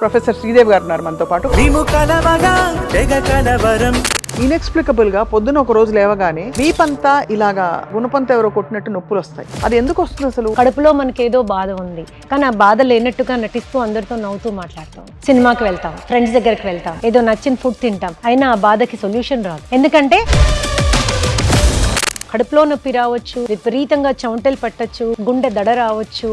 Professor Sridevi గారు ఉన్నారు మనతో పాటు. ఇన్ఎక్స్ప్లికబుల్గా పొద్దున ఒక రోజు లేవగానే వీపంతా ఇలాగా గుణపంత ఎవరో కొట్టినట్టు నొప్పులు వస్తాయి. అది ఎందుకు వస్తుంది అసలు? కడుపులో మనకేదో బాధ ఉంది. కానీ ఆ బాధ లేనట్టుగా నటిస్తూ అందరితో నవ్వుతూ మాట్లాడతాం. సినిమాకి వెళ్తాం ఫ్రెండ్స్ దగ్గరికి వెళ్తాం ఏదో నచ్చిన ఫుడ్ తింటాం. అయినా ఆ బాధకి సొల్యూషన్ రాదు. ఎందుకంటే కడుపులో నొప్పి రావచ్చు విపరీతంగా చెమటలు పట్టచ్చు గుండె దడ రావచ్చు.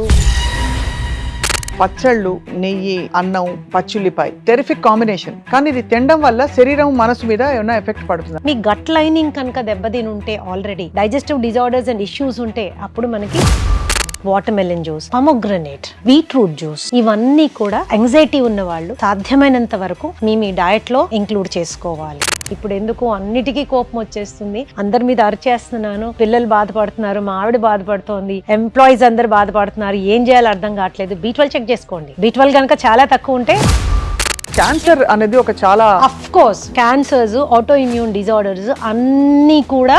పచ్చళ్ళు నెయ్యి అన్నం పచ్చుల్లిపాయ టెరిఫిక్ కాంబినేషన్ కానీ ఇది తినడం వల్ల శరీరం మనసు మీద ఏమైనా ఎఫెక్ట్ పడుతుంది? మీ గట్ లైనింగ్ కనుక దెబ్బతిని ఉంటే already digestive disorders and issues ఉంటే అప్పుడు మనకి watermelon juice pomegranate beetroot juice ఇవన్నీ కూడా ఎంగ్జైటీ ఉన్న వాళ్ళు సాధ్యమైనంత వరకు మీ మీ డయట్లో ఇంక్లూడ్ చేసుకోవాలి. ఇప్పుడు ఎందుకు అన్నిటికీ కోపం వచ్చేస్తుంది? అందరి మీద అరిచేస్తున్నాను పిల్లలు బాధపడుతున్నారు మా ఆవిడ బాధపడుతోంది ఎంప్లాయీస్ అందరు బాధపడుతున్నారు ఏం చేయాలో అర్థం కావట్లేదు. బీ చెక్ చేసుకోండి. బీ కనుక చాలా తక్కువ ఉంటే క్యాన్సర్ అనేది ఒక చాలా of course cancers autoimmune disorders అన్నీ కూడా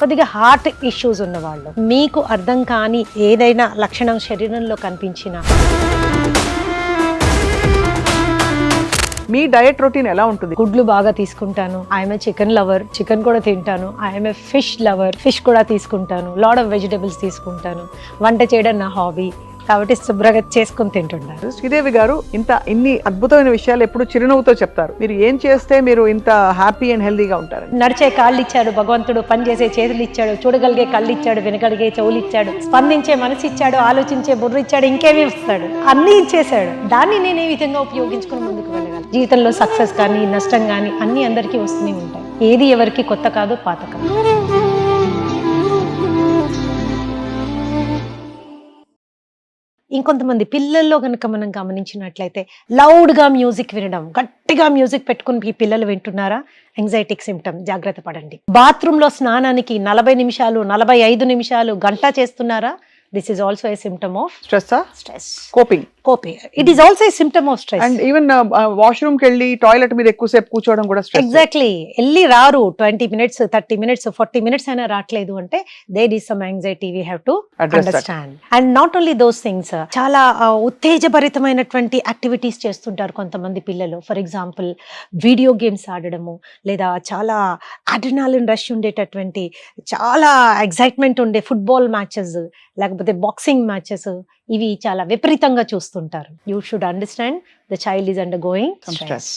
కొద్దిగా హార్ట్ ఇష్యూస్ ఉన్న వాళ్ళు మీకు అర్థం కాని ఏదైనా లక్షణం శరీరంలో కనిపించినా. మీ డయట్ రొటీన్ ఎలా ఉంటుంది? గుడ్లు బాగా తీసుకుంటాను. ఐఎమ్ చికెన్ లవర్ చికెన్ కూడా తింటాను. ఐఎమ్ ఫిష్ లవర్ ఫిష్ కూడా తీసుకుంటాను. లాడ్ ఆఫ్ వెజిటబుల్స్ తీసుకుంటాను. వంట చేయడం నా హాబీ కాబట్టి శుభ్రంగా చేసుకుని తింటున్నాను శ్రీదేవి గారు ఇంత ఇన్ని అద్భుతమైన విషయాలు ఎప్పుడు చిరునవ్వుతో చెప్తారు. మీరు ఏం చేస్తే మీరు ఇంత హ్యాపీ అండ్ హెల్దీగా ఉంటారు? నడిచే కాళ్ళు ఇచ్చాడు భగవంతుడు పనిచేసే చేతులు ఇచ్చాడు చూడగలిగే కళ్ళు ఇచ్చాడు వినగలిగే చెవులు ఇచ్చాడు స్పందించే మనసు ఇచ్చాడు ఆలోచించే బుర్ర ఇచ్చాడు ఇంకేమీ ఇస్తాడు అన్నీ ఇచ్చేసాడు దాన్ని నేను ఏ విధంగా ఉపయోగించుకుని ముందుకు వెళ్ళగలను? జీవితంలో సక్సెస్ కానీ నష్టం కానీ అన్నీ అందరికీ వస్తూనే ఉంటాయి. ఏది ఎవరికి కొత్త కాదు పాత కాదు. ఇంకొంతమంది పిల్లల్లో కనుక మనం గమనించినట్లయితే లౌడ్గా మ్యూజిక్ వినడం గట్టిగా మ్యూజిక్ పెట్టుకుని ఈ పిల్లలు వింటున్నారా? ఎంగ్జైటిక్ సిమ్టమ్ జాగ్రత్త పడండి. బాత్రూంలో స్నానానికి నలభై నిమిషాలు నలభై ఐదు నిమిషాలు గంట చేస్తున్నారా? This is also a symptom of stress stress coping cope it is also symptom of stress and even వాష్రూమ్కి వెళ్ళి టాయిలెట్ మీద ఎక్కువసేపు కూర్చోవడం కూడా స్ట్రెస్ ఎగ్జాక్ట్లీ వెళ్ళి రారు twenty minutes thirty minutes forty minutes అయినా రావట్లేదు అంటే there is some anxiety we have to. Understand and not only those things చాలా uh, ఉత్తేజభరితమైనటువంటి యాక్టివిటీస్ చేస్తుంటారు కొంతమంది పిల్లలు. ఫర్ ఎగ్జాంపుల్ వీడియో గేమ్స్ ఆడడము లేదా చాలా అడ్రినాలిన్ రష్ ఉండేటటువంటి చాలా ఎగ్జైట్మెంట్ ఉండే ఫుట్బాల్ మ్యాచెస్ లేకపోతే బాక్సింగ్ మ్యాచెస్ ఇవి చాలా విపరీతంగా చూస్తుంటారు. You should understand the child is undergoing stress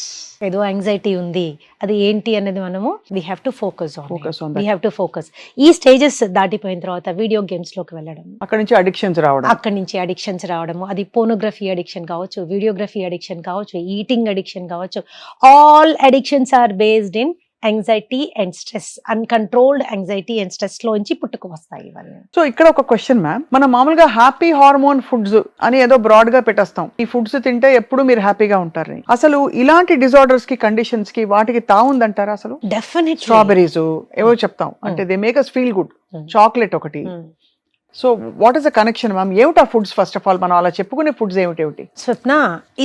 ఏదో యాంగ్జైటీ ఉంది. అది ఏంటి అనేది మనము we have to focus on we. Have to focus ఈ స్టేజెస్ దాటిపోయిన తర్వాత వీడియో గేమ్స్లోకి వెళ్ళడం. అక్కడ నుంచి అడిక్షన్స్ రావడం. అక్కడి నుంచి అడిక్షన్స్ రావడము అది పోనోగ్రఫీ అడిక్షన్ కావచ్చు వీడియోగ్రఫీ అడిక్షన్ కావచ్చు ఈటింగ్ అడిక్షన్ కావచ్చు. All addictions are based in anxiety and stress uncontrolled anxiety and stress లోంచి పుట్టుకు వస్తాయి ఇవన్నీ. సో ఇక్కడ ఒక క్వశ్చన్ మ్యామ్ మనం మామూలుగా హ్యాపీ హార్మోన్ ఫుడ్స్ అని ఏదో బ్రాడ్గా పెట్టేస్తాం. ఈ ఫుడ్స్ తింటే ఎప్పుడు మీరు హ్యాపీగా ఉంటారని. అసలు ఇలాంటి డిజార్డర్స్కి కండిషన్స్కి వాటికి తావుందంటారా అసలు? డెఫినెట్ స్ట్రాబెరీస్ ఏవో చెప్తాం. అంటే they make us feel good chocolate ఒకటి. So what is the connection ma'am ఏమిటా ఫుడ్స్ ఫస్ట్ ఆఫ్ ఆల్ మనం అలా చెప్పుకునే ఫుడ్స్ ఏమిటి ఏమిటి స్వప్న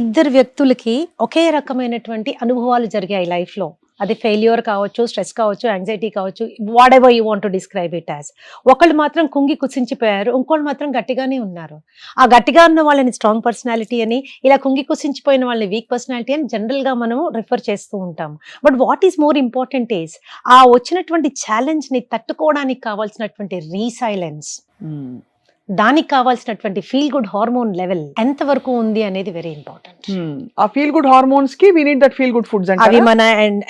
ఇద్దరు వ్యక్తులకి ఒకే రకమైనటువంటి అనుభవాలు జరిగాయి లైఫ్లో అది ఫెయిల్యూర్ కావచ్చు స్ట్రెస్ కావచ్చు యాంగ్జైటీ కావచ్చు whatever you want to describe it as ఒకళ్ళు మాత్రం కుంగి కుసించిపోయారు ఇంకోళ్ళు మాత్రం గట్టిగానే ఉన్నారు. ఆ గట్టిగా ఉన్న వాళ్ళని స్ట్రాంగ్ పర్సనాలిటీ అని ఇలా కుంగి కుసించిపోయిన వాళ్ళని వీక్ పర్సనాలిటీ అని జనరల్గా మనము రిఫర్ చేస్తూ ఉంటాం but what is more important is ఆ వచ్చినటువంటి ఛాలెంజ్ని తట్టుకోవడానికి కావాల్సినటువంటి రీసైలెన్స్ దానికి కావాల్సినటువంటి ఫీల్ గుడ్ హార్మోన్ లెవెల్ ఎంత వరకు ఉంది అనేది వెరీ ఇంపార్టెంట్ Hmm. ఆ feel good హార్మోన్స్కి we need that feel good foods అవి మన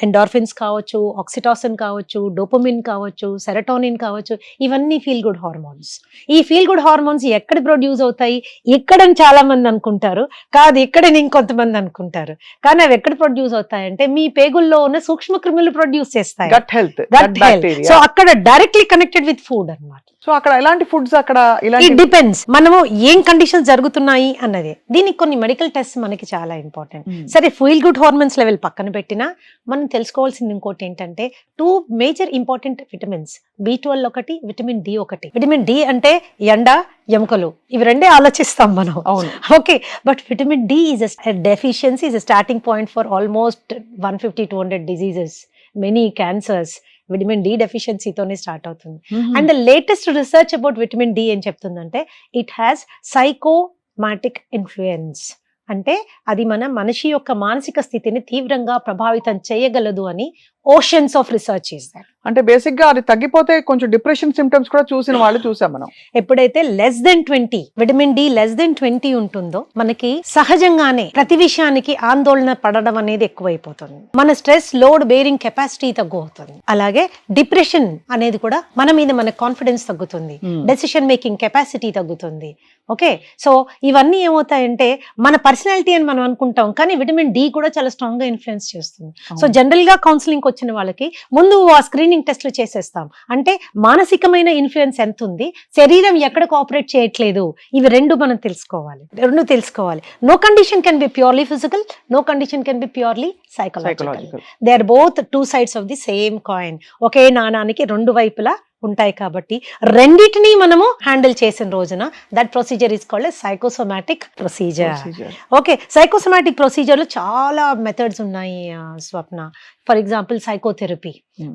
ఎండార్ఫిన్స్ కావచ్చు ఆక్సిటాసిన్ కావచ్చు డోపమిన్ కావచ్చు సెరటోనిన్ కావచ్చు ఇవన్నీ ఫీల్ గుడ్ హార్మోన్స్ ఈ ఫీల్ గుడ్ హార్మోన్స్ ఎక్కడ ప్రొడ్యూస్ అవుతాయి? ఎక్కడని చాలా మంది అనుకుంటారు. కాదు ఇక్కడని ఇంకొంతమంది అనుకుంటారు. కానీ అవి ఎక్కడ ప్రొడ్యూస్ అవుతాయంటే మీ పేగుల్లో ఉన్న సూక్ష్మ క్రిములు ప్రొడ్యూస్ చేస్తాయి. Gut health gut. Bacteria so అక్కడ డైరెక్ట్లీ కనెక్టెడ్ విత్ ఫుడ్ అన్నమాట. సో అక్కడ ఎలాంటి ఫుడ్స్ అక్కడ ఇట్ డిపెండ్స్ మనము ఏం కండిషన్స్ జరుగుతున్నాయి అన్నది. దీనికి కొన్ని మెడికల్ టెస్ట్ మనకి చాలా ఇంపార్టెంట్ Hmm. సరే ఫీల్ గుడ్ హార్మోన్స్ లెవెల్ పక్కన పెట్టినా మనం తెలుసుకోవాల్సింది ఇంకోటి ఏంటంటే two major important vitamins B twelve ఒకటి విటమిన్ డి ఒకటి. విటమిన్ డి అంటే ఎండ ఎముకలు. ఇవి రెండే ఆలోచిస్తాం మనం. అవును. Okay but vitamin D is deficiency is starting point for almost one fifty two hundred diseases many cancers vitamin D డెఫిషియన్సీతోనే start అవుతుంది. And the latest research about vitamin D ఏం చెప్తుందంటే it has psychosomatic influence. అంటే అది మన మనిషి యొక్క మానసిక స్థితిని తీవ్రంగా ప్రభావితం చేయగలదు అని ఓషన్స్ ఆఫ్ రీసెర్చ్ దట్ అంటే బేసిక్గా అది తగ్గిపోతే కొంచెం డిప్రెషన్ సిమ్టమ్స్ కూడా చూసిన వాళ్ళు చూసాం మనం. ఎప్పుడైతే less than twenty vitamin D less than twenty ఉంటుందో మనకి సహజంగానే ప్రతి విషయానికి ఆందోళన పడడం అనేది ఎక్కువైపోతుంది. మన స్ట్రెస్ లోడ్ బేరింగ్ కెపాసిటీ తగ్గు అవుతుంది అలాగే డిప్రెషన్ అనేది కూడా మన మీద మన కాన్ఫిడెన్స్ తగ్గుతుంది. డెసిషన్ మేకింగ్ కెపాసిటీ తగ్గుతుంది. ఓకే సో ఇవన్నీ ఏమవుతాయంటే మన పర్సనాలిటీ అని మనం అనుకుంటాం కానీ విటమిన్ డి కూడా చాలా స్ట్రాంగ్గా ఇన్ఫ్లుయెన్స్ చేస్తుంది. సో. జనరల్గా కౌన్సిలింగ్ వచ్చిన వాళ్ళకి ముందు ఆ స్క్రీనింగ్ టెస్ట్లు చేసేస్తాం. అంటే మానసికమైన ఇన్ఫ్లుయెన్స్ ఎంత ఉంది శరీరం ఎక్కడ కోఆపరేట్ చేయట్లేదు? ఇవి రెండు మనం తెలుసుకోవాలి. రెండు తెలుసుకోవాలి. No condition can be purely physical no condition can be purely psychological they are both two sides of the same coin ఒకే నాణానికి రెండు వైపులా ఉంటాయి కాబట్టి రెండిటిని మనము హ్యాండిల్ చేసిన రోజున that procedure is called psychosomatic procedure okay psychosomatic ప్రొసీజర్లో చాలా మెథడ్స్ ఉన్నాయి Swapna. For example psychotherapy.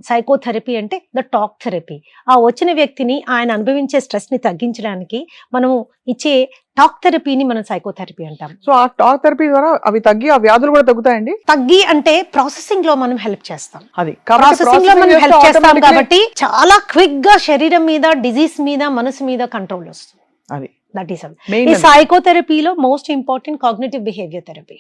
Psychotherapy అంటే ద టాక్ థెరపీ ఆ వచ్చిన వ్యక్తిని ఆయన అనుభవించే స్ట్రెస్ని తగ్గించడానికి మనము ఇచ్చే టాక్ థెరపీని మనం సైకోథెరపీ అంటాం. సో ఆ టాక్ థెరపీ ద్వారా అవి తగ్గి ఆ వ్యాధులు కూడా తగ్గుతాయండి? తగ్గి అంటే ప్రాసెసింగ్లో మనం హెల్ప్ చేస్తాం. అది. ప్రాసెసింగ్లో మనం హెల్ప్ చేస్తే కాబట్టి చాలా క్విక్గా శరీరం మీద డిజీజ్ మీద మనసు మీద కంట్రోల్ వస్తుంది. అది. దట్ ఈస్ ఈ సైకోథెరపీలో most important cognitive behaviour therapy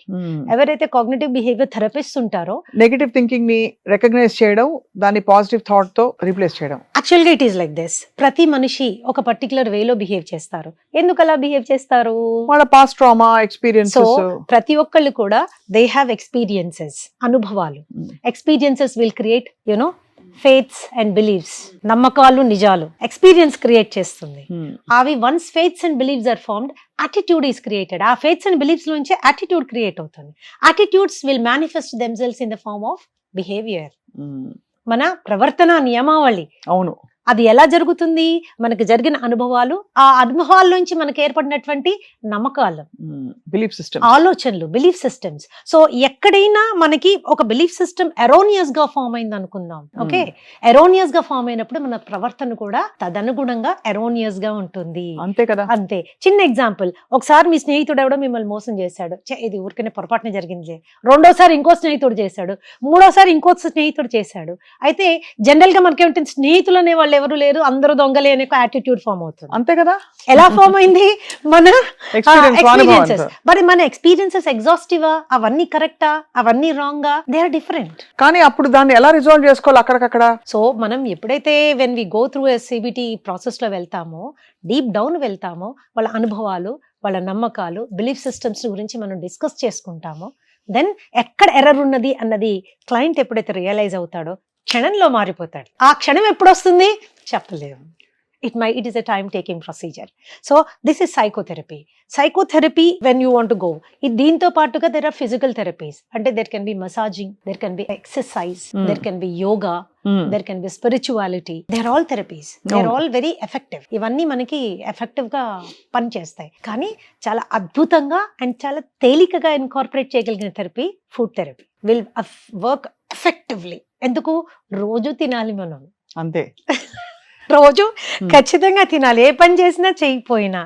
ఎవరైతే కాగ్నేటివ్ బిహేవియర్ థెరపిస్ట్ ఉంటారో నెగటివ్ థింకింగ్ని రికగ్నైజ్ చేయడం దాన్ని పాజిటివ్ థాట్తో రీప్లేస్ చేయడం. యాక్చువల్గా ఇట్ ఈస్ లైక్ దిస్ ప్రతి మనిషి ఒక పర్టికులర్ వేలో బిహేవ్ చేస్తారు. ఎందుకు అలా బిహేవ్ చేస్తారు? వాళ్ళ పాస్ట్ ట్రామా సో ఎక్స్పీరియన్సెస్ ప్రతి ఒక్కళ్ళు కూడా దే హ్యావ్ ఎక్స్పీరియన్సెస్ అనుభవాలు. Experiences will create you know faiths and beliefs నమ్మకాలు నిజాలు ఎక్స్పీరియన్స్ క్రియేట్ చేస్తుంది. అవి once faiths and beliefs are formed attitude is created ఆ ఫేత్స్ అండ్ బిలీవ్స్ నుంచి యాటిట్యూడ్ క్రియేట్ అవుతుంది. Attitudes will manifest themselves in the form of behaviour మన ప్రవర్తన నియమావళి. అవును. అది ఎలా జరుగుతుంది? మనకు జరిగిన అనుభవాలు ఆ అనుభవాల నుంచి మనకు ఏర్పడినటువంటి నమ్మకాలు. బిలీఫ్ సిస్టమ్ ఆలోచనలు బిలీఫ్ సిస్టమ్స్. సో ఎక్కడైనా మనకి ఒక బిలీఫ్ సిస్టమ్ ఎరోనియస్గా ఫామ్ అయింది అనుకుందాం. ఓకే? ఎరోనియస్గా ఫామ్ అయినప్పుడు మన ప్రవర్తన కూడా తదనుగుణంగా ఎరోనియస్గా ఉంటుంది. అంతే కదా? అంతే. చిన్న ఎగ్జాంపుల్ ఒకసారి మీ స్నేహితుడు ఎవడో మిమ్మల్ని మోసం చేశాడు. ఇది ఊరికనే పొరపాటున జరిగింది రెండోసారి ఇంకో స్నేహితుడు చేశాడు. మూడోసారి ఇంకో స్నేహితుడు చేశాడు. అయితే జనరల్గా మనకేమిటి స్నేహితులు అనే వాళ్ళు ఎవరు లేరు అందరూ దొంగలే అనే యాటిట్యూడ్ ఫామ్ అవుతుంది. అంతే కదా? ఎలా ఫామ్ అయింది? మన ఎక్స్పీరియన్స్ ఎక్స్పీరియన్సెస్ మరి మన ఎక్స్పీరియన్సెస్ ఎగ్జాస్టివా అవన్నీ కరెక్టా అవన్నీ రాంగా దే ఆర్ డిఫరెంట్ కానీ అప్పుడు దాన్ని ఎలా రిజాల్వ్ చేసుకోవాలి అక్కడికక్కడ? సో మనం ఎప్పుడైతే when we go through CBT ప్రాసెస్లో వెళ్తామో డీప్ డౌన్ వెళ్తామో వాళ్ళ అనుభవాలు వాళ్ళ నమ్మకాలు బిలీఫ్ సిస్టమ్స్ గురించి మనం డిస్కస్ చేసుకుంటామో దెన్ ఎక్కడ ఎర్రర్ ఉన్నది అన్నది క్లయింట్ ఎప్పుడైతే రియలైజ్ అవుతాడో క్షణంలో మారిపోతాడు. ఆ క్షణం ఎప్పుడు వస్తుంది చెప్పలేము it may it is a time taking procedure so this is psychotherapy psychotherapy when you want go ఇది దీంతో పాటుగా దెర్ ఆర్ ఫిజికల్ థెరపీస్ అంటే there can be massaging there can be exercise. There can be yoga there can be spirituality they are all therapies they are అవును. All very effective ఇవన్నీ మనకి ఎఫెక్టివ్గా పనిచేస్తాయి. కానీ చాలా అద్భుతంగా అండ్ చాలా తేలికగా ఇన్కార్పొరేట్ చేయగలిగిన therapy food therapy will work effectively ఎందుకు? రోజు తినాలి మనం. అంతే. రోజు. ఖచ్చితంగా తినాలి. ఏ పని చేసినా చేయకపోయినా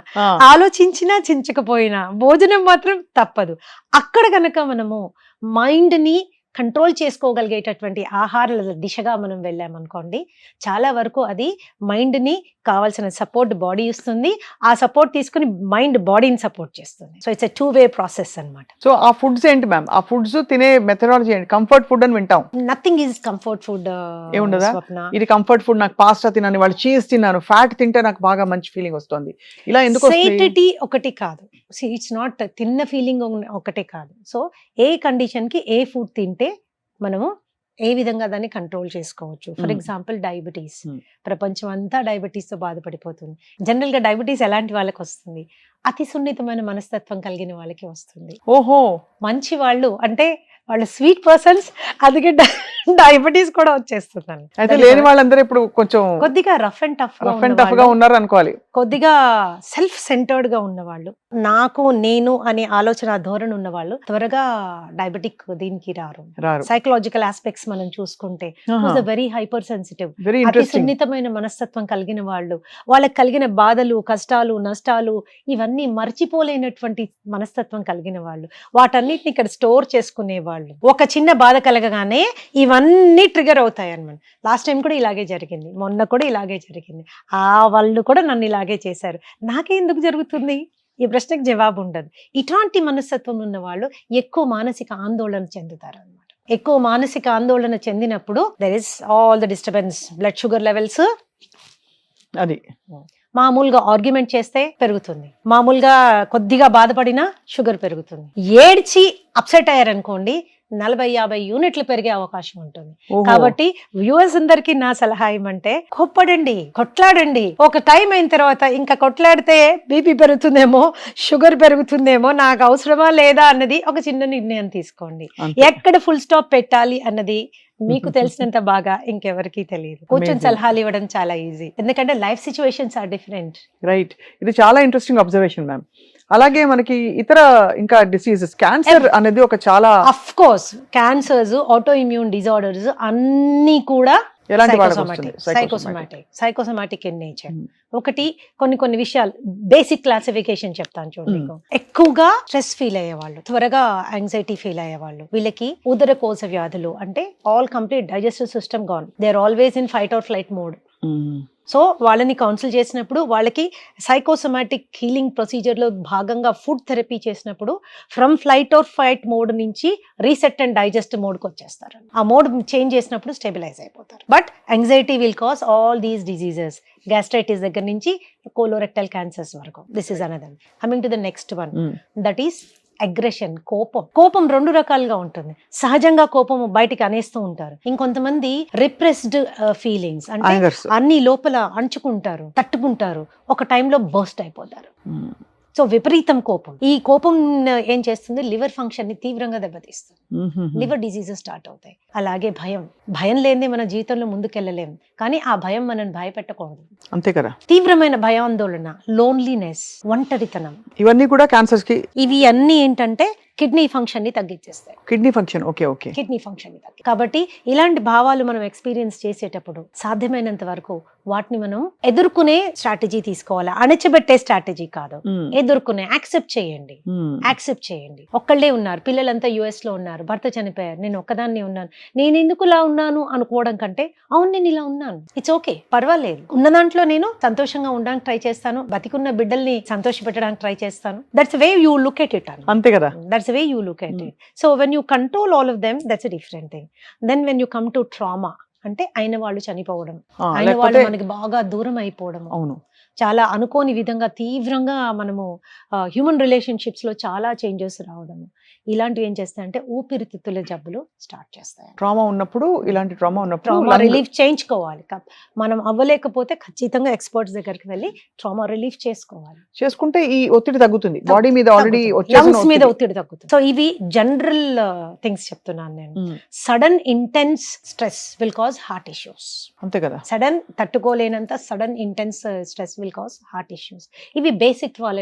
ఆలోచించినా చించకపోయినా భోజనం మాత్రం తప్పదు. అక్కడ గనక మనము మైండ్ని కంట్రోల్ చేసుకోగలిగేటటువంటి ఆహారాల దిశగా మనం వెళ్ళామనుకోండి చాలా వరకు అది మైండ్ని కావాల్సిన సపోర్ట్ బాడీ ఇస్తుంది. ఆ సపోర్ట్ తీసుకుని మైండ్ బాడీని సపోర్ట్ చేస్తుంది. So it's a two way process అన్నమాట. సో ఆ ఫుడ్స్ ఏంటి మ్యామ్ ఆ ఫుడ్స్ తినే మెథడాలజీ ఏంటి? కంఫర్ట్ ఫుడ్ అని వింటాం. నథింగ్ ఈజ్ కంఫర్ట్ ఫుడ్ ఏముండదా? ఇది కంఫర్ట్ ఫుడ్ నాకు పాస్తా తిన్నాను వాళ్ళు చీజ్ తిన్నాను ఫ్యాట్ తింటే నాకు బాగా మంచి ఫీలింగ్ వస్తుంది. ఇలా ఎందుకు? సేటిటీ ఒకటి కాదు. ఇట్స్ నాట్ తిన్న ఫీలింగ్ ఒకటే కాదు. సో ఏ కండిషన్కి ఏ ఫుడ్ తింటే మనము ఏ విధంగా దాన్ని కంట్రోల్ చేసుకోవచ్చు? ఫర్. Example diabetes. ప్రపంచం అంతా డయాబెటీస్తో బాధపడిపోతుంది. జనరల్గా డయాబెటీస్ ఎలాంటి వాళ్ళకి వస్తుంది? అతి సున్నితమైన మనస్తత్వం కలిగిన వాళ్ళకి వస్తుంది. ఓహో! మంచి వాళ్ళు అంటే వాళ్ళు స్వీట్ పర్సన్స్ అందుకే డయాబెటీస్ కూడా వచ్చేస్తుందండి. అయితే లేని వాళ్ళందరూ ఇప్పుడు కొంచెం కొద్దిగా rough and tough rough and టఫ్గా ఉన్నారు అనుకోవాలి. కొద్దిగా సెల్ఫ్ సెంటర్డ్గా ఉన్నవాళ్ళు. నాకు నేను అనే ఆలోచన ధోరణి ఉన్నవాళ్ళు త్వరగా డయాబెటిక్ దీనికి రారు. సైకలాజికల్ ఆస్పెక్ట్స్ మనం చూసుకుంటే వెరీ హైపర్ సెన్సిటివ్ అతి సున్నితమైన మనస్తత్వం కలిగిన వాళ్ళు వాళ్ళకి కలిగిన బాధలు కష్టాలు నష్టాలు ఇవన్నీ మర్చిపోలేనటువంటి మనస్తత్వం కలిగిన వాళ్ళు. వాటన్నిటిని ఇక్కడ స్టోర్ చేసుకునే వాళ్ళు. ఒక చిన్న బాధ కలగగానే ఇవన్నీ ట్రిగర్ అవుతాయి అన్నమాట లాస్ట్ టైం కూడా ఇలాగే జరిగింది. మొన్న కూడా ఇలాగే జరిగింది. ఆ వాళ్ళు కూడా నన్ను ఇలాగే చేశారు. నాకే ఎందుకు జరుగుతుంది? ఈ ప్రశ్నకు జవాబు ఉండదు. ఇట్లాంటి మనస్తత్వం ఉన్న వాళ్ళు ఎక్కువ మానసిక ఆందోళన చెందుతారు అనమాట ఎక్కువ మానసిక ఆందోళన చెందినప్పుడు there is all the disturbance blood sugar levels అది. మామూలుగా ఆర్గ్యుమెంట్ చేస్తే పెరుగుతుంది. మామూలుగా కొద్దిగా బాధపడినా షుగర్ పెరుగుతుంది. ఏడ్చి అప్సెట్ అయ్యారనుకోండి నలభై యాభై యూనిట్లు పెరిగే అవకాశం ఉంటుంది. కాబట్టి వ్యూవర్స్ అందరికి నా సలహా ఏమంటే కొప్పడండి కొట్లాడండి. ఒక టైం అయిన తర్వాత ఇంకా కొట్లాడితే బీపీ పెరుగుతుందేమో షుగర్ పెరుగుతుందేమో నాకు అవసరమా లేదా అన్నది ఒక చిన్న నిర్ణయం తీసుకోండి. ఎక్కడ ఫుల్ స్టాప్ పెట్టాలి అన్నది మీకు తెలిసినంత బాగా ఇంకెవరికి తెలియదు. కూర్చొని Amazing. సలహాలు ఇవ్వడం చాలా ఈజీ ఎందుకంటే life situations are different right ఇది చాలా ఇంట్రెస్టింగ్ అబ్జర్వేషన్ మ్యామ్ అలాగే మనకి ఇతర ఇంకా డిసీజెస్ క్యాన్సర్ అనేది ఒక చాలా of course cancers autoimmune disorders అన్ని కూడా psychosomatic psychosomatic psychosomatic in nature ఒకటి కొన్ని కొన్ని విషయాలు బేసిక్ క్లాసిఫికేషన్ చెప్తాను చూడండి Hmm. ఎక్కువగా స్ట్రెస్ ఫీల్ అయ్యేవాళ్ళు త్వరగా యాంగ్జైటీ ఫీల్ అయ్యేవాళ్ళు వీళ్ళకి ఉదర కోశ వ్యాధులు అంటే all complete digestive system gone they are always in fight or flight mode so వాళ్ళని కౌన్సిల్ చేసినప్పుడు వాళ్ళకి సైకోసమాటిక్ హీలింగ్ ప్రొసీజర్లో భాగంగా ఫుడ్ థెరపీ చేసినప్పుడు from flight or fight mode నుంచి రీసెట్ అండ్ డైజెస్ట్ మోడ్కి వచ్చేస్తారు. ఆ మోడ్ చేంజ్ చేసినప్పుడు స్టెబిలైజ్ అయిపోతారు. But anxiety will cause all these diseases gastritis దగ్గర నుంచి కోలోరెక్టల్ క్యాన్సర్స్ వరకు. This is another coming to the next one that is aggression కోపం. కోపం రెండు రకాలుగా ఉంటుంది. సహజంగా కోపం బయటికి అనేస్తూ ఉంటారు. ఇంకొంతమంది రిప్రెస్డ్ ఫీలింగ్స్ అంటే యాంగర్స్ అన్ని లోపల అంచుకుంటారు తట్టుకుంటారు. ఒక టైంలో బర్స్ట్ అయిపోతారు. సో విపరీతం కోపం. ఈ కోపం ఏం చేస్తుంది? లివర్ ఫంక్షన్ని తీవ్రంగా దెబ్బతీస్తుంది. లివర్ డిసీజెస్ స్టార్ట్ అవుతాయి. అలాగే భయం. భయం లేనిదే మన జీవితంలో ముందుకెళ్ళలేం. కానీ ఆ భయం మనం భయపెట్టకూడదు. అంతే కదా? తీవ్రమైన భయాందోళన లోన్లీనెస్ ఒంటరితనం. ఇవన్నీ కూడా క్యాన్సర్స్కి ఇవి అన్ని ఏంటంటే కిడ్నీ ఫంక్షన్ని తగ్గించేస్తాయి. Kidney function okay okay. Kidney ఫంక్షన్ని తగ్గి కాబట్టి ఇలాంటి భావాలు మనం ఎక్స్పీరియన్స్ చేసేటప్పుడు సాధ్యమైనంత వరకు వాటిని మనం ఎదుర్కొనే స్ట్రాటజీ తీసుకోవాలి. అణచిపెట్టే స్ట్రాటజీ కాదు. ఎదుర్కొనే యాక్సెప్ట్ చేయండి. యాక్సెప్ట్ చేయండి. ఒక్కళ్ళే ఉన్నారు. పిల్లలంతా యుఎస్లో ఉన్నారు. భర్త చనిపోయారు. నేను ఒక్కదాన్ని ఉన్నాను. నేను ఎందుకు ఇలా ఉన్నాను అనుకోవడం కంటే అవును నేను ఇలా ఉన్నాను. ఇట్స్ ఓకే పర్వాలేదు. ఉన్న దాంట్లో నేను సంతోషంగా ఉండడానికి ట్రై చేస్తాను. బతికున్న బిడ్డల్ని సంతోష పెట్టడానికి ట్రై చేస్తాను. That's way you look at it అంతే కదా? That's way you look at it so when you control all of them that's different thing then when you come to trauma అంటే అయిన వాళ్ళు చనిపోవడం అయిన వాళ్ళు మనకి బాగా దూరం అయిపోవడం. అవును. చాలా అనుకోని విధంగా తీవ్రంగా మనము హ్యూమన్ రిలేషన్షిప్స్లో చాలా చేంజెస్ రావడం ఇలాంటివి ఏం చేస్తాయంటే ఊపిరితిత్తుల జబ్బులు స్టార్ట్ చేస్తాయి ట్రామా ఉన్నప్పుడు ఇలాంటి ట్రామా ఉన్నప్పుడు రిలీఫ్ చేయించుకోవాలి. మనం అవ్వలేకపోతే ఖచ్చితంగా ఎక్స్పర్ట్స్ దగ్గరికి వెళ్ళి ట్రామా రిలీఫ్ చేసుకోవాలి. చేసుకుంటే ఈ ఒత్తిడి తగ్గుతుంది. బాడీ మీద ఆల్రెడీ లంగ్స్ మీద ఒత్తిడి. తగ్గుతుంది. సో ఇవి జనరల్ థింగ్స్ చెప్తున్నాను నేను. Sudden intense stress will cause heart issues అంతే కదా. Sudden తట్టుకోలేనంత sudden intense stress will cause heart issues ఇవి బేసిక్ వాళ్ళ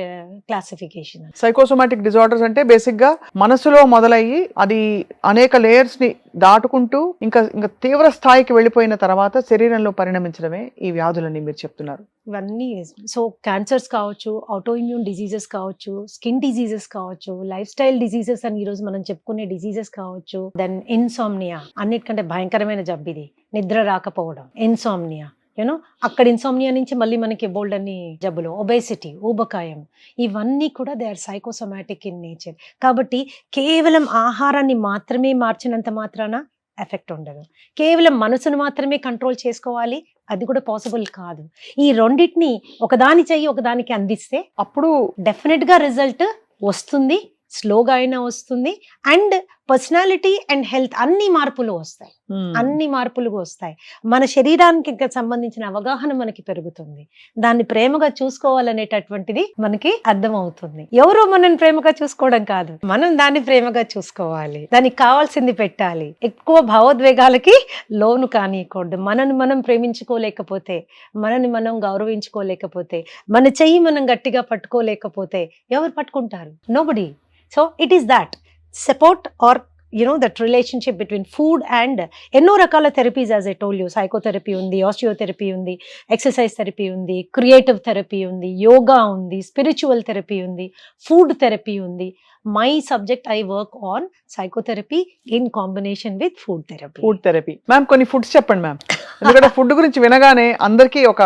క్లాసిఫికేషన్ సైకోసోమాటిక్ డిజార్డర్స్ అంటే బేసిక్గా మనసులో మొదలయ్యి అది అనేక లేయర్స్ని దాటుకుంటూ ఇంకా ఇంకా తీవ్ర స్థాయికి వెళ్ళిపోయిన తర్వాత శరీరంలో పరిణమించడమే ఈ వ్యాధులని మీరు చెప్తున్నారు. ఇవన్నీ సో క్యాన్సర్స్ కావచ్చు ఆటోఇమ్యూన్ డిజీజెస్ కావచ్చు స్కిన్ డిసీజెస్ కావచ్చు లైఫ్ స్టైల్ డిజీజెస్ అని ఈరోజు మనం చెప్పుకునే డిసీజెస్ కావచ్చు దెన్ ఇన్సోమ్నియా అన్నిటికంటే భయంకరమైన జబ్బు ఇది. నిద్ర రాకపోవడం ఇన్సోమ్నియా యూనో అక్కడ ఇన్సోమ్నియా నుంచి మళ్ళీ మనకి బోల్డ్ అన్ని జబ్బులు ఒబేసిటీ ఊబకాయం ఇవన్నీ కూడా they are psychosomatic in nature కాబట్టి కేవలం ఆహారాన్ని మాత్రమే మార్చినంత మాత్రాన ఎఫెక్ట్ ఉండదు. కేవలం మనసును మాత్రమే కంట్రోల్ చేసుకోవాలి అది కూడా పాసిబుల్ కాదు. ఈ రెండింటిని ఒకదాని చెయ్యి ఒకదానికి అందిస్తే అప్పుడు డెఫినెట్గా రిజల్ట్ వస్తుంది స్లోగా అయినా వస్తుంది. అండ్ పర్సనాలిటీ అండ్ హెల్త్ అన్ని మార్పులు వస్తాయి. అన్ని మార్పులు వస్తాయి. మన శరీరానికి ఇంకా సంబంధించిన అవగాహన మనకి పెరుగుతుంది. దాన్ని ప్రేమగా చూసుకోవాలనేటటువంటిది మనకి అర్థమవుతుంది. ఎవరో మనల్ని ప్రేమగా చూసుకోవడం కాదు. మనం దాన్ని ప్రేమగా చూసుకోవాలి. దానికి కావాల్సింది పెట్టాలి. ఎక్కువ భావోద్వేగాలకి లోను కానియకూడదు. మనని మనం ప్రేమించుకోలేకపోతే మనని మనం గౌరవించుకోలేకపోతే మన చెయ్యి మనం గట్టిగా పట్టుకోలేకపోతే ఎవరు పట్టుకుంటారు? Nobody so it is that support or you know that relationship between food and ఎన్నో రకాల therapies as I told you psychotherapy ఉంది ఆస్టియోథెరపీ ఉంది ఎక్సర్సైజ్ థెరపీ ఉంది క్రియేటివ్ థెరపీ ఉంది యోగా ఉంది స్పిరిచువల్ థెరపీ ఉంది ఫుడ్ థెరపీ ఉంది. My subject I work on psychotherapy in combination with food therapy food therapy ma'am కొన్ని ఫుడ్స్ చెప్పండి ma'am ఎందుకంటే ఫుడ్ గురించి వినగానే అందరికీ ఒక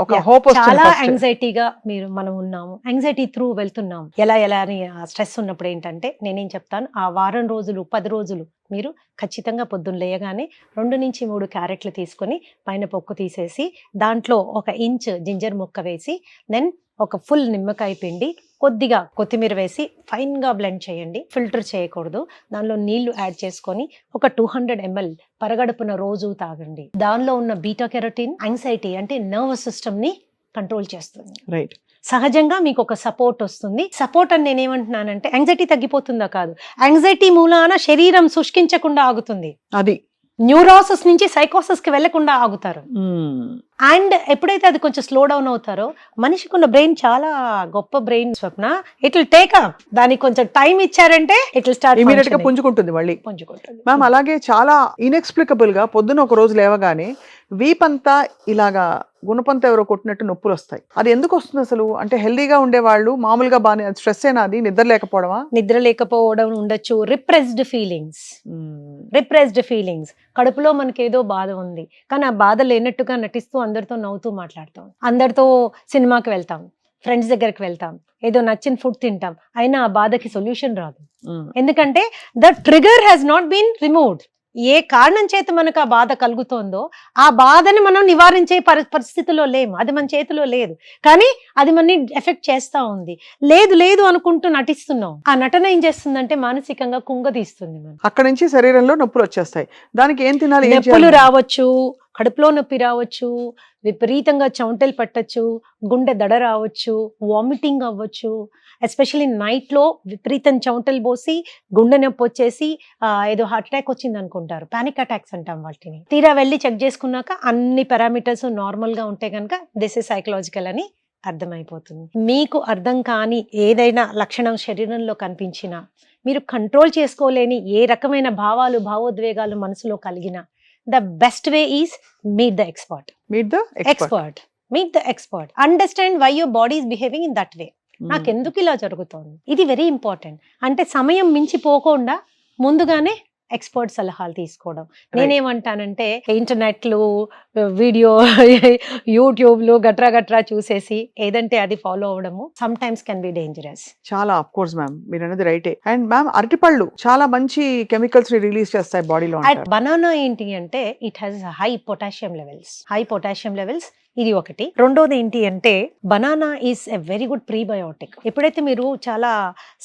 ఒక హోప్ చాలా. యాంగ్జైటీగా మీరు మనం ఉన్నాము. యాంగ్జైటీ త్రూ వెళ్తున్నాం ఎలా ఎలా అని స్ట్రెస్ ఉన్నప్పుడు ఏంటంటే నేనేం చెప్తాను? ఆ వారం రోజులు పది రోజులు మీరు ఖచ్చితంగా పొద్దున్న లేయగానే రెండు నుంచి మూడు క్యారెట్లు తీసుకొని పైన పొక్కు తీసేసి దాంట్లో ఒక ఇంచ్ జింజర్ ముక్క వేసి దెన్ ఒక ఫుల్ నిమ్మకాయ పిండి కొద్దిగా కొత్తిమీర వేసి ఫైన్గా బ్లెండ్ చేయండి. ఫిల్టర్ చేయకూడదు. దానిలో నీళ్ళు యాడ్ చేసుకొని ఒక టూ హండ్రెడ్ ఎంఎల్ పరగడుపున రోజు తాగండి. దానిలో ఉన్న బీటా కెరోటిన్ యాంగ్జైటీ అంటే నర్వస్ సిస్టమ్ని కంట్రోల్ చేస్తుంది. రైట్. సహజంగా మీకు ఒక సపోర్ట్ వస్తుంది. సపోర్ట్ అని నేనేమంటున్నానంటే యాంగ్జైటీ తగ్గిపోతుందా కాదు. యాంగ్జైటీ మూలాన శరీరం శుష్కించకుండా ఆగుతుంది. అది. న్యూరాసిస్ నుంచి సైకోసిస్కి వెళ్ళకుండా ఆగుతారు. అండ్ ఎప్పుడైతే అది కొంచెం స్లో డౌన్ అవుతారో మనిషికి ఉన్న బ్రెయిన్ చాలా గొప్ప brain Swapna. It will take up దానికి కొంచెం టైం ఇచ్చారంటే ఇట్ విల్ స్టార్ట్ ఇమీడియట్గా పుంజుకుంటుంది మళ్ళీ. పుంజుకుంటుంది. మ్యామ్ అలాగే చాలా ఇన్ఎక్స్ప్లికబుల్గా పొద్దున ఒక రోజు లేవగానే వీపంతా ఇలాగా గుణపంత ఎవరో కొట్టినట్టు నొప్పులు వస్తాయి. అది ఎందుకు వస్తుంది అసలు? అంటే హెల్దీగా ఉండేవాళ్ళు మామూలుగా బాగానే స్ట్రెస్ అయినా అది నిద్ర లేకపోవడమా? నిద్ర లేకపోవడం ఉండొచ్చు. రిప్రెస్డ్ ఫీలింగ్స్ రిప్రెస్డ్ ఫీలింగ్స్ కడుపులో మనకి ఏదో బాధ ఉంది. కానీ ఆ బాధ లేనట్టుగా నటిస్తూ అందరితో నవ్వుతూ మాట్లాడతాం. అందరితో సినిమాకి వెళ్తాం. ఫ్రెండ్స్ దగ్గరికి వెళ్తాం. ఏదో నచ్చిన ఫుడ్ తింటాం. అయినా ఆ బాధకి సొల్యూషన్ రాదు. ఎందుకంటే the trigger has not been removed ఏ కారణం చేత మనకు ఆ బాధ కలుగుతోందో ఆ బాధని మనం నివారించే పరి- పరిస్థితిలో లేము. అది మన చేతిలో లేదు. కానీ అది మనని ఎఫెక్ట్ చేస్తా ఉంది. లేదు లేదు అనుకుంటూ నటిస్తున్నాం. ఆ నటన ఏం చేస్తుందంటే మానసికంగా కుంగదీస్తుంది మనం అక్కడ నుంచి శరీరంలో నొప్పులు వచ్చేస్తాయి. దానికి ఏం తినాలి ఏం నొప్పులు? రావచ్చు. కడుపులో నొప్పి రావచ్చు విపరీతంగా చౌంటలు పట్టచ్చు గుండె దడ రావచ్చు వామిటింగ్ అవ్వచ్చు ఎస్పెషల్లీ నైట్లో విపరీతం చౌంటలు పోసి గుండె నొప్పి వచ్చేసి ఏదో హార్ట్ అటాక్ వచ్చింది అనుకుంటారు. పానిక్ అటాక్స్ అంటాం వాటిని. తీరా వెళ్ళి చెక్ చేసుకున్నాక అన్ని పారామీటర్స్ నార్మల్గా ఉంటే కనుక దిస్ ఇస్ సైకలాజికల్ అని అర్థమైపోతుంది. మీకు అర్థం కాని ఏదైనా లక్షణం శరీరంలో కనిపించినా మీరు కంట్రోల్ చేసుకోలేని ఏ రకమైన భావాలు భావోద్వేగాలు మనసులో కలిగినా the best way is meet the expert meet the expert meet the expert understand why your body is behaving in that way నాకు ఎందుకు ఇలా జరుగుతోంది? ఇది వెరీ ఇంపార్టెంట్ అంటే సమయం మించిపోకుండా ముందుగానే ఎక్స్పర్ట్ సలహాలు తీసుకోవడం. నేనేమంటానంటే ఇంటర్నెట్లు వీడియో యూట్యూబ్లు గట్రా గట్రా చూసేసి ఏదంటే అది ఫాలో అవ్వడము sometimes can be dangerous చాలా అఫ్ కోర్స్ మ్యామ్ మీరు అనేది రైటే. అండ్ మ్యామ్ అరటిపళ్ళు చాలా మంచి కెమికల్స్ రిలీజ్ చేస్తాయి బాడీలో బనానా ఏంటి అంటే it has high potassium levels high potassium levels ఇది ఒకటి. రెండోది ఏంటి అంటే banana is a very good prebiotic. ఎప్పుడైతే మీరు చాలా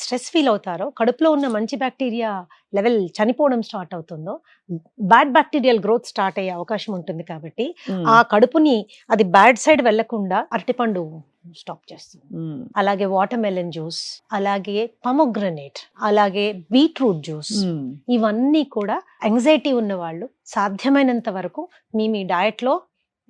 స్ట్రెస్ ఫీల్ అవుతారో కడుపులో ఉన్న మంచి బ్యాక్టీరియా లెవెల్ చనిపోవడం స్టార్ట్ అవుతుందో బ్యాడ్ బ్యాక్టీరియల్ గ్రోత్ స్టార్ట్ అయ్యే అవకాశం ఉంటుంది కాబట్టి ఆ కడుపుని అది బ్యాడ్ సైడ్ వెళ్ళకుండా అరటిపండు స్టాప్ చేస్తుంది. అలాగే వాటర్ మెలన్ జ్యూస్ అలాగే పమోగ్రనేట్ అలాగే బీట్రూట్ జ్యూస్ ఇవన్నీ కూడా యాంగ్జైటీ ఉన్న వాళ్ళు సాధ్యమైనంత వరకు మీ మీ డయట్లో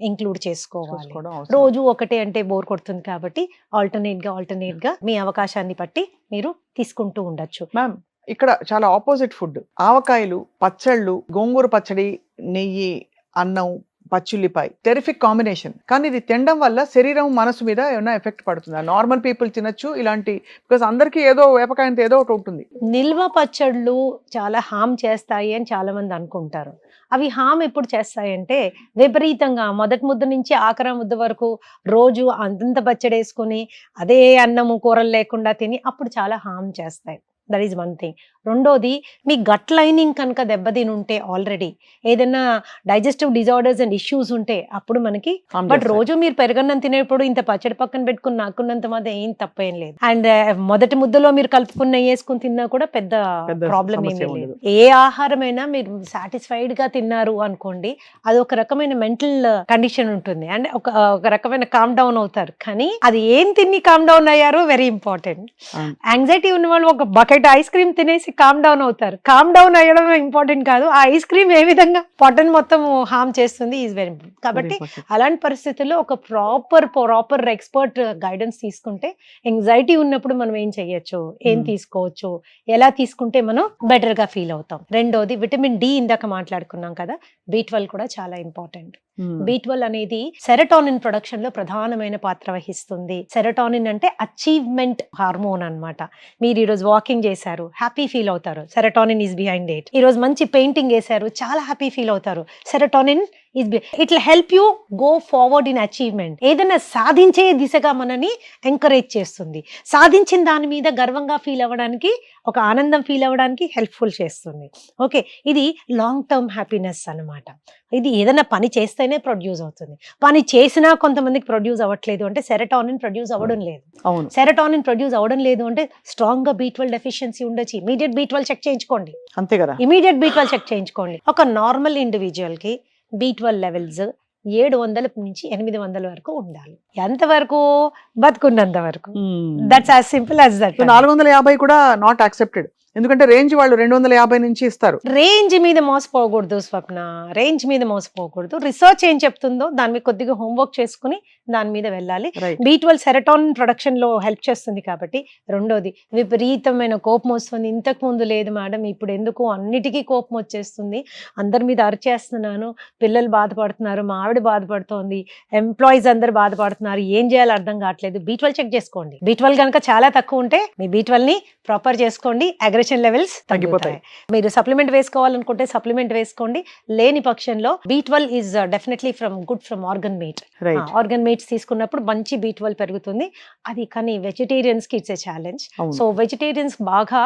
ఇంక్లూడ్ చేసుకోవాలి. రోజు ఒకటే అంటే బోర్ కొడుతుంది కాబట్టి ఆల్టర్నేట్గా ఆల్టర్నేట్గా మీ అవకాశాన్ని బట్టి మీరు తీసుకుంటూ ఉండొచ్చు. మ్యామ్ ఇక్కడ చాలా ఆపోజిట్ ఫుడ్. ఆవకాయలు పచ్చళ్ళు గోంగూర పచ్చడి నెయ్యి అన్నం పచ్చుల్లిపాయ టెరిఫిక్ కాంబినేషన్ కానీ ఇది తినడం వల్ల శరీరం మనసు మీద ఏమైనా ఎఫెక్ట్ పడుతుందా? నార్మల్ పీపుల్ తినొచ్చు ఇలాంటి బికాస్ అందరికీ ఏదో వేపకాయంతో ఏదో ఒకటి ఉంటుంది. నిల్వ పచ్చళ్ళు చాలా హామ్ చేస్తాయి అని చాలా మంది అనుకుంటారు. అవి హామ్ ఎప్పుడు చేస్తాయంటే విపరీతంగా మొదటి ముద్ద నుంచి ఆఖరా ముద్ద వరకు రోజు అంతంత పచ్చడి వేసుకుని అదే అన్నము కూరలు లేకుండా తిని అప్పుడు చాలా హామ్ చేస్తాయి. దట్ ఈస్ వన్ థింగ్ రెండోది మీ గట్ లైనింగ్ కనుక దెబ్బతిని ఉంటే ఆల్రెడీ ఏదైనా డైజెస్టివ్ డిజార్డర్స్ అండ్ ఇష్యూస్ ఉంటే అప్పుడు మనకి బట్. రోజు మీరు పెరగన్నం తినేప్పుడు ఇంత పచ్చడి పక్కన పెట్టుకుని నాకున్నంత మాత్రం ఏం తప్పేం లేదు అండ్ మొదటి ముద్దలో మీరు కలుపుకున్న వేసుకుని తిన్నా కూడా పెద్ద ప్రాబ్లం ఏమీ లేదు. ఏ ఆహారమైనా మీరు సాటిస్ఫైడ్గా తిన్నారు అనుకోండి అది ఒక రకమైన మెంటల్ కండిషన్ ఉంటుంది అండ్ ఒక ఒక రకమైన కామ్ డౌన్ అవుతారు కానీ అది ఏం తిని కామ్ డౌన్ అయ్యారో వెరీ ఇంపార్టెంట్. యాంగ్జైటీ ఉన్న వాళ్ళు ఒక బకెట్ ఐస్ క్రీమ్ తినేసి కామ్ డౌన్ అవుతారు. కామ్ డౌన్ అయ్యడం ఇంపార్టెంట్ కాదు. ఆ ఐస్ క్రీమ్ ఏ విధంగా పొట్టని మొత్తం హార్మ్ చేస్తుంది ఈజ్ వెరీ ఇంపార్టెంట్ కాబట్టి. అలాంటి పరిస్థితుల్లో ఒక ప్రాపర్ ప్రాపర్ ఎక్స్పర్ట్ గైడెన్స్ తీసుకుంటే ఎంగ్జైటీ ఉన్నప్పుడు మనం ఏం చెయ్యొచ్చు ఏం Hmm. తీసుకోవచ్చు? ఎలా తీసుకుంటే మనం బెటర్గా ఫీల్ అవుతాం? రెండోది విటమిన్ డి ఇందాక మాట్లాడుకున్నాం కదా బీ కూడా చాలా ఇంపార్టెంట్ Hmm. ట్వెల్వ్ అనేది సెరటానిన్ ప్రొడక్షన్లో ప్రధానమైన పాత్ర వహిస్తుంది. సెరటానిన్ అంటే అచీవ్మెంట్ హార్మోన్ అన్నమాట. మీరు ఈరోజు వాకింగ్ చేశారు హ్యాపీ ఫీల్ అవుతారు. సెరటానిన్ ఇస్ బిహైండ్ ఇట్ ఈ రోజు మంచి పెయింటింగ్ వేశారు చాలా హ్యాపీ ఫీల్ అవుతారు. Serotonin is it help you go forward in achievement ఏదైనా సాధించే దిశగా మనని ఎంకరేజ్ చేస్తుంది. సాధించిన దాని మీద గర్వంగా ఫీల్ అవ్వడానికి ఒక ఆనందం ఫీల్ అవ్వడానికి హెల్ప్ఫుల్ చేస్తుంది. ఓకే ఇది లాంగ్ టర్మ్ హ్యాపీనెస్ అన్నమాట. ఇది ఏదైనా పని చేస్తేనే ప్రొడ్యూస్ అవుతుంది. పని చేసినా కొంతమందికి ప్రొడ్యూస్ అవ్వట్లేదు అంటే సెరటానిన్ ప్రొడ్యూస్ అవ్వడం లేదు. అవును. సెరటానిన్ ప్రొడ్యూస్ అవ్వడం లేదు అంటే స్ట్రాంగ్గా బీ ట్వెల్వ్ డెఫిషియన్సీ ఉండొచ్చు. ఇమీడియట్ బీ ట్వెల్వ్ చెక్ చేయించుకోండి. అంతే కదా. ఇమీడియట్ బీ ట్వెల్వ్ చెక్ చేయించుకోండి. ఒక నార్మల్ ఇండివిజువల్కి బీ ట్వెల్వ్ లెవెల్స్ ఏడు వందల నుంచి ఎనిమిది వందల వరకు ఉండాలి. ఎంతవరకు బతుకున్నంత వరకు. That's as simple as that నాలుగు వందల యాభై కూడా నాట్ యాక్సెప్టెడ్ ఎందుకంటే రేంజ్ వాళ్ళు రెండు వందల యాభై నుంచి ఇస్తారు. రేంజ్ మీద మోసపోకూడదు స్వప్న. రేంజ్ మీద మోసపోకూడదు. రిసర్చ్ ఏం చెప్తుందో దాని మీద కొద్దిగా హోంవర్క్ చేసుకుని దాని మీద వెళ్ళాలి. రైట్ బీ ట్వెల్వ్ సెరటానిన్ ప్రొడక్షన్లో హెల్ప్ చేస్తుంది కాబట్టి రెండోది విపరీతమైన కోపం వస్తుంది. ఇంతకు ముందు లేదు మేడం ఇప్పుడు ఎందుకు అన్నిటికీ కోపం వచ్చేస్తుంది. అందరి మీద అరిచేస్తున్నాను పిల్లలు బాధపడుతున్నారు మా ఆవిడ బాధపడుతోంది ఎంప్లాయీస్ అందరు బాధపడుతున్నారు ఏం చేయాలో అర్థం కావట్లేదు. బీ ట్వెల్వ్ చెక్ చేసుకోండి. బీ ట్వెల్వ్ కనుక చాలా తక్కువ ఉంటే మీ బీ ట్వెల్వ్ని ప్రాపర్ చేసుకోండి అగ్రెషన్ లెవెల్స్ తగ్గిపోతాయి. మీరు సప్లిమెంట్ వేసుకోవాలనుకుంటే సప్లిమెంట్ వేసుకోండి. లేని పక్షంలో B twelve is definitely from good from organ meat organ meats తీసుకున్నప్పుడు మంచి బీ ట్వెల్వ్ పెరుగుతుంది. అది కానీ వెజిటేరియన్స్కి it's a challenge so vegetarians బాగా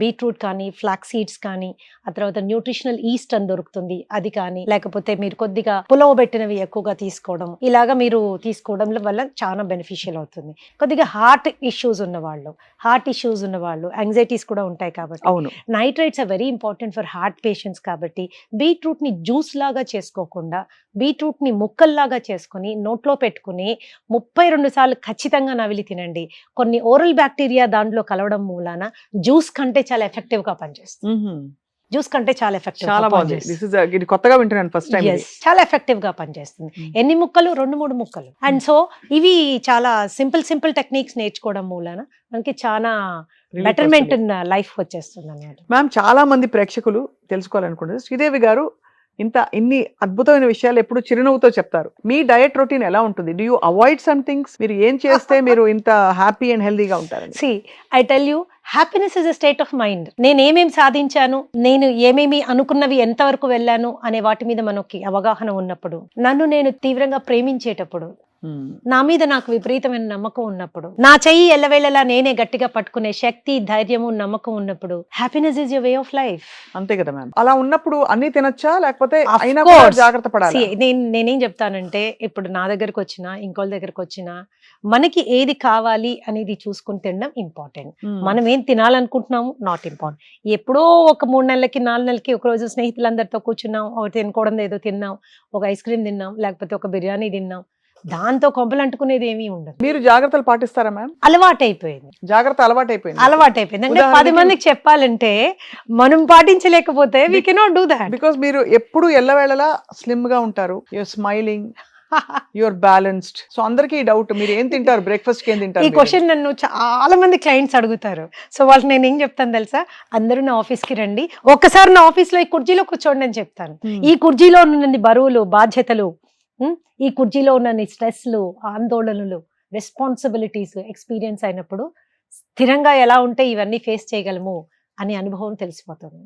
బీట్రూట్ కానీ ఫ్లాక్ సీడ్స్ కానీ ఆ తర్వాత న్యూట్రిషనల్ ఈస్ట్ అని దొరుకుతుంది. అది కానీ లేకపోతే మీరు కొద్దిగా పులవ పెట్టినవి ఎక్కువగా తీసుకోవడం ఇలాగా మీరు తీసుకోవడం వల్ల చాలా బెనిఫిషియల్ అవుతుంది. కొద్దిగా హార్ట్ ఇష్యూస్ ఉన్న వాళ్ళు హార్ట్ ఇష్యూస్ ఉన్న వాళ్ళు యాంగ్జైటీస్ కూడా ఉంటాయి కాబట్టి అవును. Nitrates are very important for heart patients కాబట్టి బీట్రూట్ని జ్యూస్ లాగా చేసుకోకుండా బీట్రూట్ని ముక్కల్లాగా చేసుకొని నోట్లో పెట్టుకుని ముప్పై రెండు సార్లు ఖచ్చితంగా నవిలి తినండి. కొన్ని ఓరల్ బ్యాక్టీరియా దాంట్లో కలవడం మూలాన జ్యూస్ కంటే చాలా ఎఫెక్టివ్గా పనిచేస్తుంది. జ్యూస్ కంటే చాలా ఎఫెక్టివ్ చాలా బాగుంది. దిస్ ఇస్ ఇది కొత్తగా వింటున్నాను ఫస్ట్ టైం చాలా ఎఫెక్టివ్గా పనిచేస్తుంది. ఎన్ని ముక్కలు? రెండు మూడు ముక్కలు. అండ్ సో ఇవి చాలా సింపుల్ సింపుల్ టెక్నిక్స్ నేర్చుకోవడం మూలాన మనకి చాలా బెటర్మెంట్ లైఫ్ వచ్చేస్తుంది అన్నమాట మ్యామ్ చాలా మంది ప్రేక్షకులు తెలుసుకోవాలనుకుంటారు శ్రీదేవి గారు ఇంత ఇన్ని అద్భుతమైన విషయాలు ఎప్పుడు చిరునవ్వుతో చెప్తారు. మీ డయట్ రొటీన్ ఎలా ఉంటుంది? Do you avoid some things మీరు ఏం చేస్తే మీరు ఇంత హ్యాపీ అండ్ హెల్దీగా ఉంటారని? See I tell you happiness is a state of mind నేను ఏమేమి సాధించాను? నేను ఏమేమి అనుకున్నవి ఎంతవరకు వెళ్ళాను? అనే వాటి మీద మనకి అవగాహన ఉన్నప్పుడు నన్ను నేను తీవ్రంగా ప్రేమించేటప్పుడు నా మీద నాకు విపరీతమైన నమ్మకం ఉన్నప్పుడు నా చెయ్యి ఎల్లవేళలా నేనే గట్టిగా పట్టుకునే శక్తి ధైర్యము నమ్మకం ఉన్నప్పుడు happiness is your way of life అంతే కదా మ్యామ్. అలా ఉన్నప్పుడు అన్ని తినొచ్చా? లేకపోతే అయినా. జాగ్రత్త పడాలి? నేను నేనేం చెప్తానంటే ఇప్పుడు నా దగ్గరకు వచ్చినా ఇంకోళ్ళ దగ్గరకు వచ్చినా మనకి ఏది కావాలి అనేది చూసుకుని తినడం ఇంపార్టెంట్ మనం ఏం తినాలనుకుంటున్నాము? నాట్ ఇంపార్టెంట్ ఎప్పుడో ఒక మూడు నెలలకి నాలుగు నెలలకి ఒక రోజు స్నేహితులందరితో కూర్చున్నాం ఒక తినకూడదు ఏదో తిన్నాం ఒక ఐస్ క్రీమ్ తిన్నాం లేకపోతే ఒక బిర్యానీ తిన్నాం. దాంతో కొంపలు అంటుకునేది ఏమీ ఉండదు. మీరు జాగ్రత్తలు పాటిస్తారా మ్యామ్? అలవాటు అయిపోయింది జాగ్రత్త అలవాటు అయిపోయింది అలవాటు అయిపోయింది అంటే పది మందికి చెప్పాలంటే మనం పాటించలేకపోతే we cannot do that because మీరు ఎప్పుడు ఎల్లవేళలా స్లిమ్గా ఉంటారు. Your smiling your balanced so అందరికీ డౌట్ మీరు ఏం తింటారు? బ్రేక్ఫాస్ట్కి ఏం ఈ తింటారు మీరు? క్వశ్చన్ నన్ను చాలా మంది క్లయింట్స్ అడుగుతారు. సో వాళ్ళకి నేను ఏం చెప్తాను తెలుసా? అందరూ నా ఆఫీస్కి రండి. ఒక్కసారి నా ఆఫీస్లో ఈ కుర్చీలో కూర్చోండి అని చెప్తాను. Hmm. ఈ కుర్చీలో ఉన్నన్ని బరువులు బాధ్యతలు ఈ కుర్చీలో ఉన్నన్ని స్ట్రెస్లు ఆందోళనలు రెస్పాన్సిబిలిటీస్ ఎక్స్పీరియన్స్ అయినప్పుడు స్థిరంగా ఎలా ఉంటే ఇవన్నీ ఫేస్ చేయగలము అనే అనుభవం తెలిసిపోతుంది.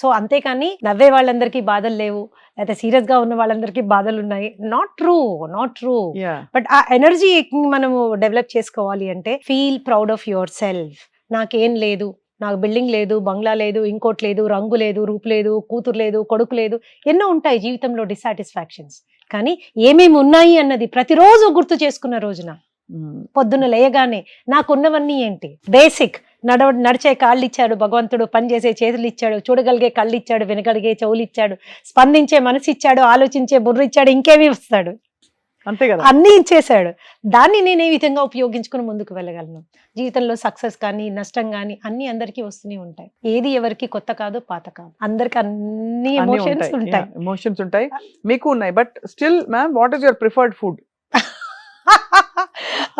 సో అంతేకాని నవ్వే వాళ్ళందరికీ బాధలు లేవు లేకపోతే సీరియస్గా ఉన్న వాళ్ళందరికీ బాధలు ఉన్నాయి. Not true not true. But ఆ ఎనర్జీ మనము డెవలప్ చేసుకోవాలి అంటే feel proud of yourself నాకేం లేదు నాకు బిల్డింగ్ లేదు బంగ్లా లేదు ఇంకోటి లేదు రంగు లేదు రూపు లేదు కూతురు లేదు కొడుకు లేదు ఎన్నో ఉంటాయి జీవితంలో డిసాటిస్ఫాక్షన్స్ కానీ ఏమేమి ఉన్నాయి అన్నది ప్రతిరోజు గుర్తు చేసుకున్న రోజున. మ్మ్. పొద్దున్న లేయగానే నాకున్నవన్నీ ఏంటి? బేసిక్ నడవ నడిచే కాళ్ళు ఇచ్చాడు భగవంతుడు పని చేసే చేతులు ఇచ్చాడు చూడగలిగే కళ్ళు ఇచ్చాడు వినగలిగే చెవులు ఇచ్చాడు స్పందించే మనసు ఇచ్చాడు ఆలోచించే బుర్ర ఇచ్చాడు ఇంకేమి ఇస్తాడు? అంతే కదా? అన్నీ ఇచ్చేశాడు. దాన్ని నేను ఏ విధంగా ఉపయోగించుకుని ముందుకు వెళ్ళగలను? జీవితంలో సక్సెస్ కానీ నష్టం కానీ అన్ని అందరికీ వస్తూనే ఉంటాయి. ఏది ఎవరికి కొత్త కాదు పాత కాదు. అందరికి అన్ని ఎమోషన్స్ ఉంటాయి. ఎమోషన్స్ ఉంటాయి. మీకు ఉన్నాయి. But still ma'am what is your preferred food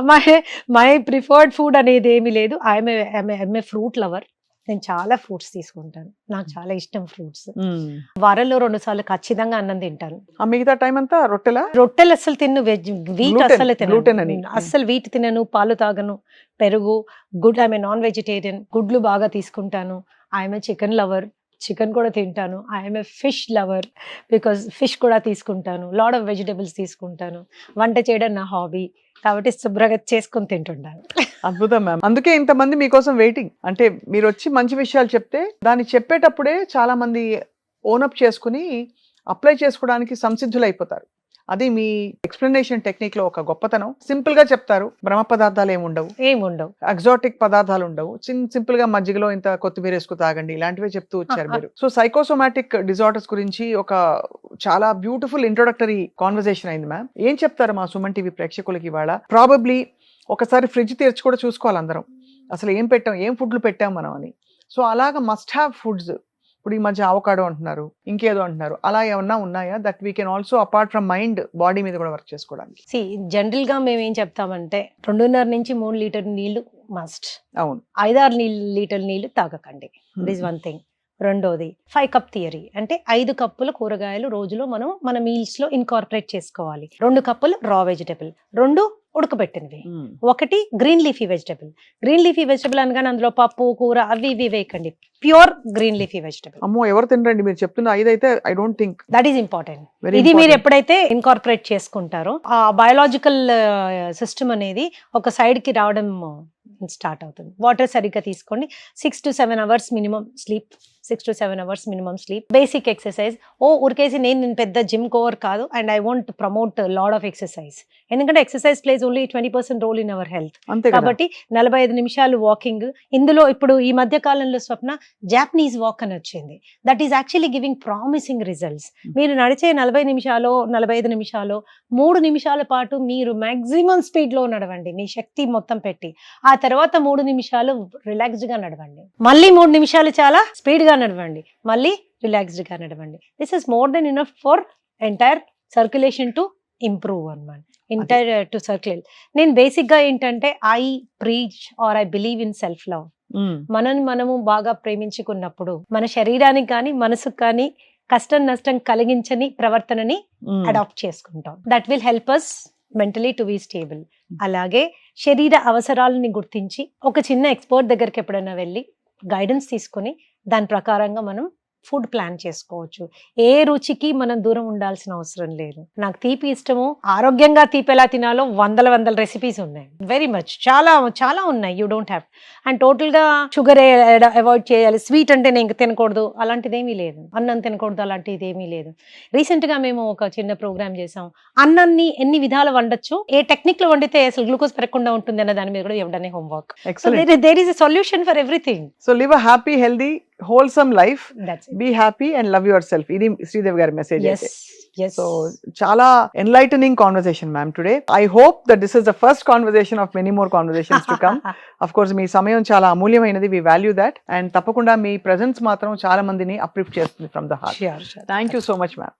my my preferred food అనేది ఏమీ లేదు. I'm I'm a fruit lover నేను చాలా ఫ్రూట్స్ తీసుకుంటాను. నాకు చాలా ఇష్టం ఫ్రూట్స్. వారంలో రెండు సార్లు ఖచ్చితంగా అన్నం తింటాను. ఆ మిగతా టైం అంతా రొట్టెలా? రొట్టెలు అస్సలు తిన్ను వెజ్ వీట్ అని. తినను అస్సలు వీట్ తినను పాలు తాగను పెరుగు గుడ్ ఐఎమ్ నాన్ వెజిటేరియన్ గుడ్లు బాగా తీసుకుంటాను. ఐఎమ్ చికెన్ లవర్ చికెన్ కూడా తింటాను. I'm a fish lover because fish కూడా తీసుకుంటాను. లాడ్ ఆఫ్ వెజిటబుల్స్ తీసుకుంటాను. వంట చేయడం నా హాబీ కాబట్టి శుభ్రంగా చేసుకొని తింటుంటాను. అద్భుతం మ్యామ్ అందుకే ఇంతమంది మీకోసం వెయిటింగ్ అంటే మీరు వచ్చి మంచి విషయాలు చెప్తే దాన్ని చెప్పేటప్పుడే చాలా మంది ఓనప్ చేసుకుని అప్లై చేసుకోవడానికి సంసిద్ధులు అయిపోతారు అది మీ ఎక్స్ప్లెనేషన్ టెక్నిక్లో ఒక గొప్పతనం. సింపుల్గా చెప్తారు బ్రహ్మ పదార్థాలు ఏమి ఉండవు. ఏముండవు. ఎగ్జాటిక్ పదార్థాలు ఉండవు. చిన్న సింపుల్గా మజ్జిగలో ఇంత కొత్తిమీర వేసుకు తాగండి ఇలాంటివే చెప్తూ వచ్చారు మీరు. సో సైకోసోమాటిక్ డిజార్డర్స్ గురించి ఒక చాలా బ్యూటిఫుల్ ఇంట్రొడక్టరీ కాన్వర్సేషన్ అయింది మ్యామ్ ఏం చెప్తారు మా సుమన్ టీవీ ప్రేక్షకులకి ఇవాళ? ప్రాబబ్లీ ఒకసారి ఫ్రిడ్జ్ తెరిచి కూడా చూసుకోవాలి అందరం. అసలు ఏం పెట్టాం ఏం ఫుడ్లు పెట్టాం మనం అని. సో అలాగా మస్ట్ హ్యావ్ ఫుడ్స్ ఇప్పుడు ఈ మధ్య అవకాడో అంటున్నారు ఇంకేదో అంటున్నారు. అలా ఏమన్నా ఉన్నాయా that we can also apart from mind body మీద కూడా వర్క్ చేసుకోవడానికి? సి జనరల్గా మేము ఏం చెప్తామంటే రెండున్నర నుంచి మూడు లీటర్ నీళ్ళు మస్ట్ అవును. ఐదారు లీటర్ నీళ్ళు తాగకండి. దిస్ వన్ థింగ్ రెండోది ఫైవ్ కప్ థియరీ అంటే ఐదు కప్పుల కూరగాయలు రోజులో మనం మన మీల్స్లో ఇన్కార్పొరేట్ చేసుకోవాలి. రెండు కప్పులు రా వెజిటబుల్ రెండు ఉడకబెట్టినవి. ఒకటి green leafy vegetable. Green leafy vegetable అనగానే అందులో పప్పు కూర అవి ఇవి వేయకండి. Pure green leafy vegetable. అమ్మో ఎవరు తినరండి మీరు చెప్తున్న ఐదైతే I don't think. That is important ఇది మీరు ఎప్పుడైతే ఇన్కార్పొరేట్ చేసుకుంటారో ఆ బయోలాజికల్ సిస్టమ్ అనేది ఒక side కి రావడం స్టార్ట్ అవుతుంది. వాటర్ సరిగ్గా తీసుకోండి. Six to seven hours minimum sleep six to seven hours minimum sleep basic exercise ఓ ఉరికేసి నేను నేను పెద్ద జిమ్ కోవర్ కాదు and I want promote lot of exercise ఎందుకంటే exercise plays only twenty percent role in our health కాబట్టి నలభై ఐదు నిమిషాలు వాకింగ్ ఇందులో ఇప్పుడు ఈ మధ్య కాలంలో స్వప్న జాపనీస్ వాక్ అని వచ్చింది. That is actually giving promising results మీరు నడిచే నలభై నిమిషాలు నలభై ఐదు నిమిషాలు మూడు నిమిషాల పాటు మీరు మాక్సిమం స్పీడ్లో నడవండి. మీ శక్తి మొత్తం పెట్టి. ఆ తర్వాత మూడు నిమిషాలు రిలాక్స్డ్గా నడవండి. మళ్ళీ మూడు నిమిషాలు చాలా స్పీడ్ గా నడవండి మళ్ళీ రిలాక్స్డ్గా నడవండి this is more then enough for entire circulation to improve అన్నమాట ఎంటైర్ టు సర్క్యులేట్ నేను బేసిక్గా ఏంటంటే I preach or I believe in self love. మనని మనము బాగా ప్రేమించుకున్నప్పుడు మన శరీరానికి కానీ మనసుకు కానీ కష్టం నష్టం కలిగించని ప్రవర్తనని. అడాప్ట్ చేసుకుంటాం. That will help us mentally to be stable అలాగే శరీర అవసరాలని గుర్తించి ఒక చిన్న ఎక్స్పర్ట్ దగ్గరికి ఎప్పుడైనా వెళ్ళి గైడెన్స్ తీసుకొని దాని ప్రకారంగా మనం ఫుడ్ ప్లాన్ చేసుకోవచ్చు. ఏ రుచికి మనం దూరం ఉండాల్సిన అవసరం లేదు. నాకు తీపి ఇష్టము ఆరోగ్యంగా తీపి ఎలా తినాలో వందల వందల రెసిపీస్ ఉన్నాయి. వెరీ మచ్ చాలా చాలా ఉన్నాయి. యూ డోంట్ హ్యావ్ అండ్ టోటల్గా షుగర్ అవాయిడ్ చేయాలి. స్వీట్ అంటే నేను ఇంక తినకూడదు. అలాంటిది ఏమీ లేదు. అన్నం తినకూడదు. అలాంటిది ఏమీ లేదు. రీసెంట్గా మేము ఒక చిన్న ప్రోగ్రామ్ చేసాం అన్నాన్ని ఎన్ని విధాలు వండొచ్చు ఏ టెక్నిక్లో వండితే అసలు గ్లూకోజ్ పెరగకుండా ఉంటుంది అన్న దాని మీద కూడా ఇవ్వడమే homework there is a solution for everything so live a happy healthy wholesome life that's be happy and love yourself ఇది శ్రీదేవి గారి మెసేజ్ ఎస్ ఎస్ సో చాలా enlightening conversation ma'am today I hope that this is the first conversation of many more conversations to come of course మీ సమయం చాలా అమూల్యమైనది we value that and తప్పకుండా మీ presence మాత్రం చాలా మందిని అప్రిఫ్ట్ చేస్తుంది from the heart Sure, sure. Thank you so much ma'am